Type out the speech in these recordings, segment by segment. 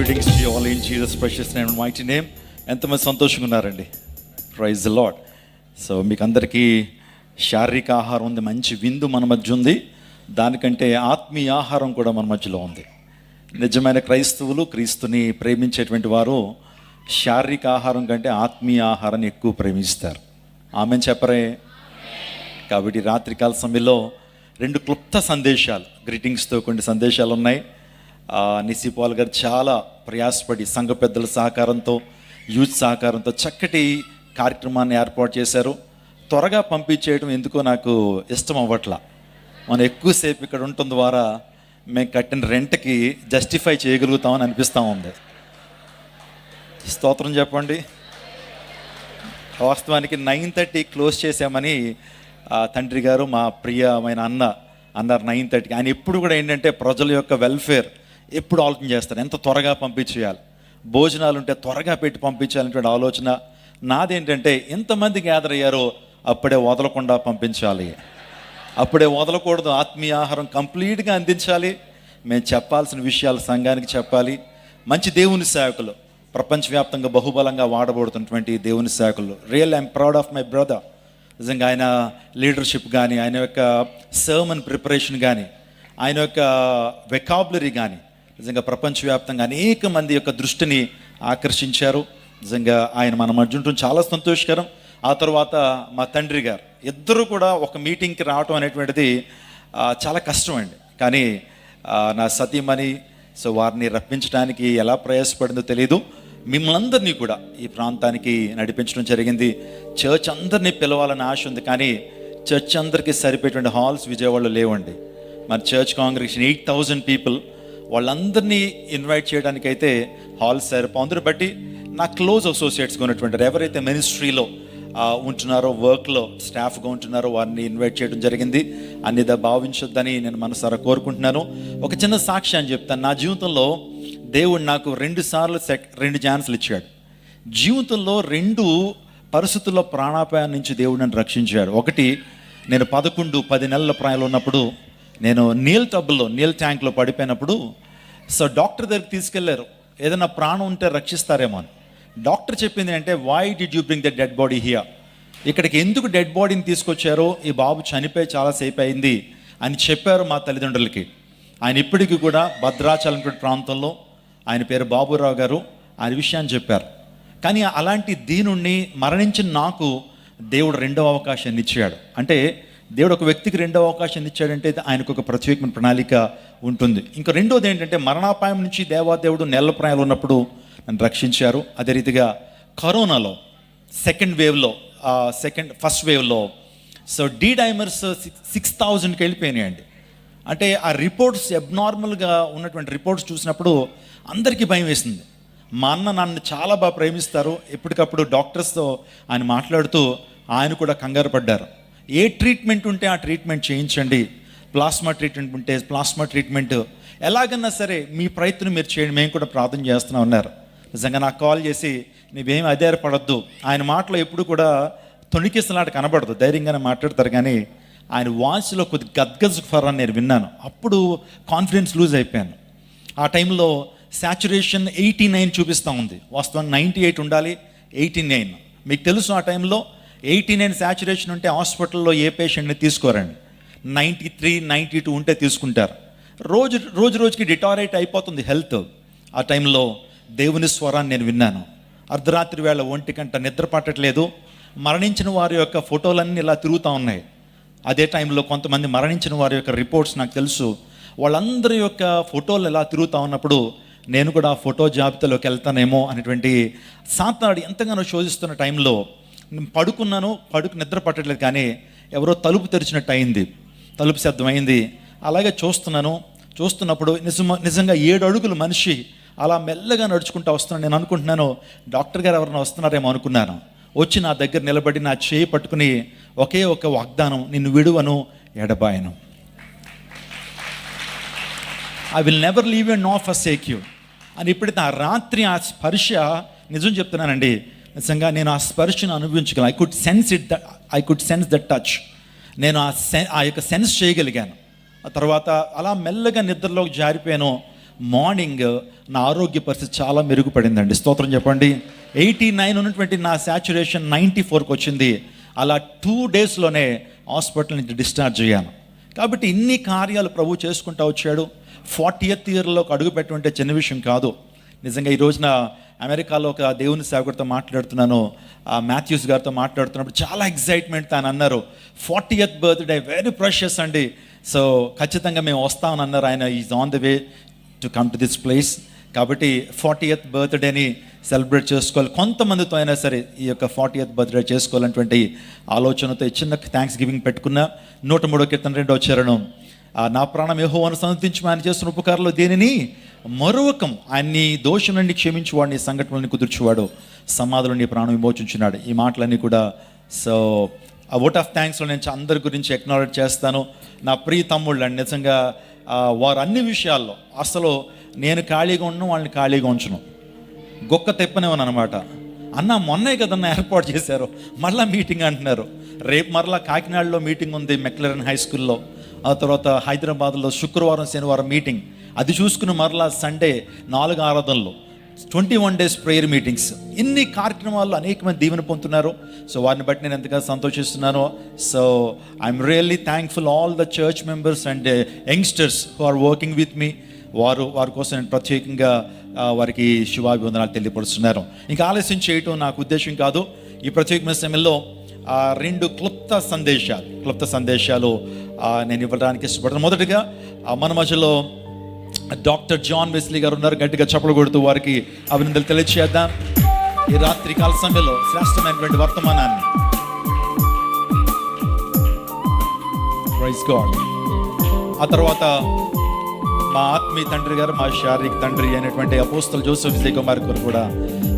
Greetings in Jesus precious name mighty name ఎంతమంది సంతోషంగా ఉన్నారండి? ప్రైజ్ లాడ్ సో మీకు అందరికీ శారీరక ఆహారం ఉంది మంచి విందు మన మధ్య ఉంది. దానికంటే ఆత్మీయ ఆహారం కూడా మన మధ్యలో ఉంది. నిజమైన క్రైస్తవులు క్రీస్తుని ప్రేమించేటువంటి వారు శారీరక ఆహారం కంటే ఆత్మీయ ఆహారాన్ని ఎక్కువ ప్రేమిస్తారు. ఆమె చెప్పరే? కాబట్టి రాత్రికాల సమయంలో రెండు క్లుప్త సందేశాలు గ్రీటింగ్స్తో కొన్ని సందేశాలు ఉన్నాయి నిసిపాల్ గారు చాలా ప్రయాసపడి సంఘ పెద్దల సహకారంతో యూత్ సహకారంతో చక్కటి కార్యక్రమాన్ని ఏర్పాటు చేశారు. త్వరగా పంపించేయడం ఎందుకో నాకు ఇష్టం అవ్వట్లా. మనం ఎక్కువసేపు ఇక్కడ ఉండటం ద్వారా మేము కట్టిన రెంట్కి జస్టిఫై చేయగలుగుతామని అనిపిస్తూ ఉంది. స్తోత్రం చెప్పండి. వాస్తవానికి నైన్ థర్టీ క్లోజ్ చేసామని తండ్రి గారు మా ప్రియమైన అన్న అన్నారు నైన్ థర్టీకి. ఆయన ఎప్పుడు కూడా ఏంటంటే ప్రజల యొక్క వెల్ఫేర్ ఎప్పుడు ఆలోచన చేస్తారు ఎంత త్వరగా పంపించేయాలి? భోజనాలు ఉంటే త్వరగా పెట్టి పంపించాలనేటువంటి ఆలోచన నాదేంటంటే ఎంతమంది గ్యాదర్ అయ్యారో అప్పుడే వదలకుండా పంపించాలి. అప్పుడే వదలకూడదు. ఆత్మీయ ఆహారం కంప్లీట్గా అందించాలి. మేము చెప్పాల్సిన విషయాలు సంఘానికి చెప్పాలి. మంచి దేవుని సేవకులు. ప్రపంచవ్యాప్తంగా బహుబలంగా వాడబడుతున్నటువంటి దేవుని సేవకులు. Real I'm proud of my brother నిజంగా ఆయన లీడర్షిప్ కానీ ఆయన యొక్క సర్మన్ ప్రిపరేషన్ కానీ ఆయన యొక్క వెకాబులరీ కానీ నిజంగా ప్రపంచవ్యాప్తంగా అనేక మంది యొక్క దృష్టిని ఆకర్షించారు. నిజంగా ఆయన మన మధ్య ఉండటం చాలా సంతోషకరం. ఆ తర్వాత మా తండ్రి గారు ఇద్దరు కూడా ఒక మీటింగ్కి రావటం అనేటువంటిది చాలా కష్టం అండి కానీ నా సతీమణి సో వారిని రప్పించడానికి ఎలా ప్రయాసపడిందో తెలియదు మిమ్మల్ని అందరినీ కూడా ఈ ప్రాంతానికి నడిపించడం జరిగింది. చర్చ్ అందరినీ పిలవాలని ఆశ ఉంది. కానీ చర్చ్ అందరికీ సరిపోయేటువంటి హాల్స్ విజయవాడలో లేవండి. మన church congregation eight thousand people వాళ్ళందరినీ ఇన్వైట్ చేయడానికైతే హాల్ సరిపో అందరూ బట్టి నా క్లోజ్ అసోసియేట్స్గా ఉన్నటువంటి ఎవరైతే మినిస్ట్రీలో ఉంటున్నారో వర్క్లో స్టాఫ్గా ఉంటున్నారో వారిని ఇన్వైట్ చేయడం జరిగింది. అన్నిదా భావించొద్దని నేను మనసారా కోరుకుంటున్నాను. ఒక చిన్న సాక్షి అని చెప్తాను. నా జీవితంలో దేవుడు నాకు రెండు సార్లు సెక్ రెండు ఛాన్సులు ఇచ్చాడు. జీవితంలో రెండు పరిస్థితుల్లో ప్రాణాపాయం నుంచి దేవుడు నన్ను రక్షించాడు. ఒకటి నేను పదకొండు పది నెలల ప్రాయంలో ఉన్నప్పుడు నేను నీల్ టబ్లో నీల్ ట్యాంక్లో పడిపోయినప్పుడు సో డాక్టర్ దగ్గరికి తీసుకెళ్ళారు. ఏదైనా ప్రాణం ఉంటే రక్షిస్తారేమో అని. డాక్టర్ చెప్పింది అంటే why did you bring the dead body here ఇక్కడికి ఎందుకు డెడ్ బాడీని తీసుకొచ్చారో? ఈ బాబు చనిపోయి చాలాసేపు అయింది అని చెప్పారు మా తల్లిదండ్రులకి. ఆయన ఇప్పటికీ కూడా భద్రాచలం ప్రాంతంలో ఆయన పేరు బాబురావు గారు ఆయన విషయాన్ని చెప్పారు. కానీ అలాంటి దీనుణ్ణి మరణించిన నాకు దేవుడు రెండవ అవకాశాన్ని ఇచ్చాడు. అంటే దేవుడు ఒక వ్యక్తికి రెండవ అవకాశం ఇచ్చాడంటే ఆయనకు ఒక ప్రత్యేకమైన ప్రణాళిక ఉంటుంది. ఇంకా రెండోది ఏంటంటే మరణాపాయం నుంచి దేవాదేవుడు నెలల ప్రాయాలు ఉన్నప్పుడు నన్ను రక్షించారు. అదే రీతిగా కరోనాలో సెకండ్ వేవ్లో సెకండ్ ఫస్ట్ వేవ్లో సో డీ డైమర్స్ సిక్స్ థౌజండ్కి వెళ్ళిపోయినాయండి. అంటే ఆ రిపోర్ట్స్ అబ్నార్మల్గా ఉన్నటువంటి రిపోర్ట్స్ చూసినప్పుడు అందరికీ భయం వేసింది. మా అన్న నన్ను చాలా బాగా ప్రేమిస్తారు. ఎప్పటికప్పుడు డాక్టర్స్తో ఆయన మాట్లాడుతూ ఆయన కూడా కంగారు పడ్డారు. ఏ ట్రీట్మెంట్ ఉంటే ఆ ట్రీట్మెంట్ చేయించండి. ప్లాస్మా ట్రీట్మెంట్ ఉంటే ప్లాస్మా ట్రీట్మెంట్. ఎలాగన్నా సరే మీ ప్రయత్నం మీరు చేయండి మేము కూడా ప్రార్థన చేస్తున్నాం అన్నారు. నిజంగా నాకు కాల్ చేసి నీవేమి అధైర్యపడద్దు. ఆయన మాటలో ఎప్పుడు కూడా తొణికిస్తున్నట్టు కనబడదు. ధైర్యంగానే మాట్లాడతారు కానీ ఆయన వాయిస్లో కొద్ది గద్గజ్ ఫర్ అని నేను విన్నాను. అప్పుడు కాన్ఫిడెన్స్ లూజ్ అయిపోయాను. ఆ టైంలో శాచురేషన్ ఎయిటీ నైన్ చూపిస్తూ ఉంది. వాస్తవంగా నైంటీ ఎయిట్ ఉండాలి ఎయిటీ నైన్. మీకు తెలుసు ఆ టైంలో ఎయిటీ నైన్ శాచురేషన్ ఉంటే హాస్పిటల్లో ఏ పేషెంట్ని తీసుకోరండి? నైంటీ త్రీ నైంటీ టూ ఉంటే తీసుకుంటారు. రోజు రోజు రోజుకి డిటారేట్ అయిపోతుంది హెల్త్. ఆ టైంలో దేవుని స్వరాన్ని నేను విన్నాను. అర్ధరాత్రి వేళ ఒంటి గంట నిద్ర పట్టట్లేదు. మరణించిన వారి యొక్క ఫోటోలన్నీ ఇలా తిరుగుతూ ఉన్నాయి. అదే టైంలో కొంతమంది మరణించిన వారి యొక్క రిపోర్ట్స్ నాకు తెలుసు. వాళ్ళందరి యొక్క ఫోటోలు ఎలా తిరుగుతూ ఉన్నప్పుడు నేను కూడా ఆ ఫోటో జాబితాలోకి వెళ్తానేమో అనేటువంటి సాత్నాడు ఎంతగానో శోధిస్తున్న టైంలో పడుకున్నాను పడుకు నిద్ర పట్టట్లేదు కానీ ఎవరో తలుపు తెరిచినట్టు అయింది. తలుపు శబ్దం అయింది. అలాగే చూస్తున్నాను. చూస్తున్నప్పుడు నిజమ నిజంగా ఏడు అడుగులు మనిషి అలా మెల్లగా నడుచుకుంటూ వస్తున్నాను. నేను అనుకుంటున్నాను డాక్టర్ గారు ఎవరైనా వస్తున్నారేమో అనుకున్నాను. వచ్చి నా దగ్గర నిలబడి నా చేయి పట్టుకుని ఒకే ఒక వాగ్దానం నిన్ను విడువను ఎడబాయను. I will never leave and no forsake you అని ఇప్పుడైతే ఆ రాత్రి ఆ స్పర్శ నిజం చెప్తున్నానండి. నిజంగా నేను ఆ స్పర్శను అనుభవించగలను. I could sense it the I could sense the touch నేను ఆ సెన్ ఆ యొక్క సెన్స్ చేయగలిగాను. ఆ తర్వాత అలా మెల్లగా నిద్రలోకి జారిపోయాను. మార్నింగ్ నా ఆరోగ్య పరిస్థితి చాలా మెరుగుపడిందండి. స్తోత్రం చెప్పండి. ఎయిటీ నైన్ ఉన్నటువంటి నా శాచురేషన్ నైంటీ ఫోర్కి వచ్చింది. అలా టూ డేస్లోనే హాస్పిటల్ నుంచి డిశ్చార్జ్ అయ్యాను. కాబట్టి ఇన్ని కార్యాలు ప్రభు చేసుకుంటూ వచ్చాడు. ఫార్టీ ఎత్ ఇయర్లోకి అడుగు పెట్టుకుంటే చిన్న విషయం కాదు. నిజంగా ఈ రోజున అమెరికాలో ఒక దేవుని సేవకుడితో మాట్లాడుతున్నాను. ఆ మాథ్యూస్ గారితో మాట్లాడుతున్నప్పుడు చాలా ఎగ్జైట్మెంట్ తాను అన్నారు. Fortieth birthday very precious అండి. సో ఖచ్చితంగా మేము వస్తామని అన్నారు. ఆయన is on the way to come to this place. కాబట్టి ఫార్టీ ఎత్ బర్త్డేని సెలబ్రేట్ చేసుకోవాలి. కొంతమందితో అయినా సరే ఈ యొక్క ఫార్టీ ఎత్ బర్త్డే చేసుకోవాలన్నటువంటి ఆలోచనతో చిన్న థ్యాంక్స్ గివింగ్ పెట్టుకున్న నూట మూడో కీర్తన రెండో చరణం. ఆ నా ప్రాణం యెహోవాను సంతించి ఆయన చేస్తున్న ఉపకారంలో దేనిని? మరొకం ఆయన్ని దోషం నుండి క్షమించువాడిని వాడిని కుదుర్చువాడు సమాధులు నీ ప్రాణం విమోచించున్నాడు. ఈ మాటలన్నీ కూడా సో ఆ ఓట్ ఆఫ్ థ్యాంక్స్లో నేను అందరి గురించి ఎక్నాలెడ్జ్ చేస్తాను. నా ప్రియ తమ్ముళ్ళు అండి నిజంగా వారు అన్ని విషయాల్లో అసలు నేను ఖాళీగా ఉండను వాళ్ళని ఖాళీగా ఉంచను. గొక్క తెప్పనేవని అనమాట అన్న మొన్నే కదన్న ఏర్పాటు చేశారు. మళ్ళీ మీటింగ్ అంటున్నారు. రేపు మరలా కాకినాడలో మీటింగ్ ఉంది మెక్లరన్ హై స్కూల్లో. ఆ తర్వాత హైదరాబాద్లో శుక్రవారం శనివారం మీటింగ్. అది చూసుకుని మరలా సండే నాలుగు ఆరాధనలు. Twenty one days prayer meetings. ఇన్ని కార్యక్రమాల్లో అనేక మంది దీవెన పొందుతున్నారు. సో వారిని బట్టి నేను ఎంతగా సంతోషిస్తున్నానో. So I'm really thankful all the church members and youngsters who are working with me వారు వారి కోసం నేను ప్రత్యేకంగా వారికి శుభాభివందనాలు తెలియపరుస్తున్నారు. ఇంకా ఆలస్యం చేయటం నాకు ఉద్దేశం కాదు. ఈ ప్రత్యేకమైన సమయంలో ఆ, రెండు క్లుప్త సందేశాలు. క్లుప్త సందేశాలు నేను ఇవ్వడానికి ఇష్టపడతాను మొదటిగా మన మధ్యలో డాక్టర్ జాన్ వెస్లీ గారు ఉన్నారు. గట్టిగా చప్పలు కొడుతూ వారికి అభినందనలు తెలియచేద్దాం. ఈ రాత్రి కాల సమయంలో శ్రేష్టమైనటువంటి వర్తమానాన్ని. ప్రైజ్ గాడ్ ఆ తర్వాత మా ఆత్మీయ తండ్రి గారు మా శారీరక తండ్రి అయినటువంటి అపోస్తలు జోసఫ్ విజయ్ కుమార్ గారు కూడా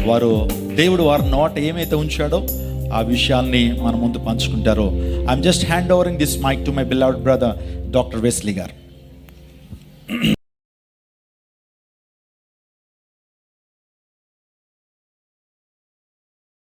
వారు దేవుడు వారు నోట ఏమైతే ఉంచాడో ఆ విషయాల్ని మన ముందు పంచుకుంటారో. I'm just hand overing this mic to my beloved brother doctor Wesley garu.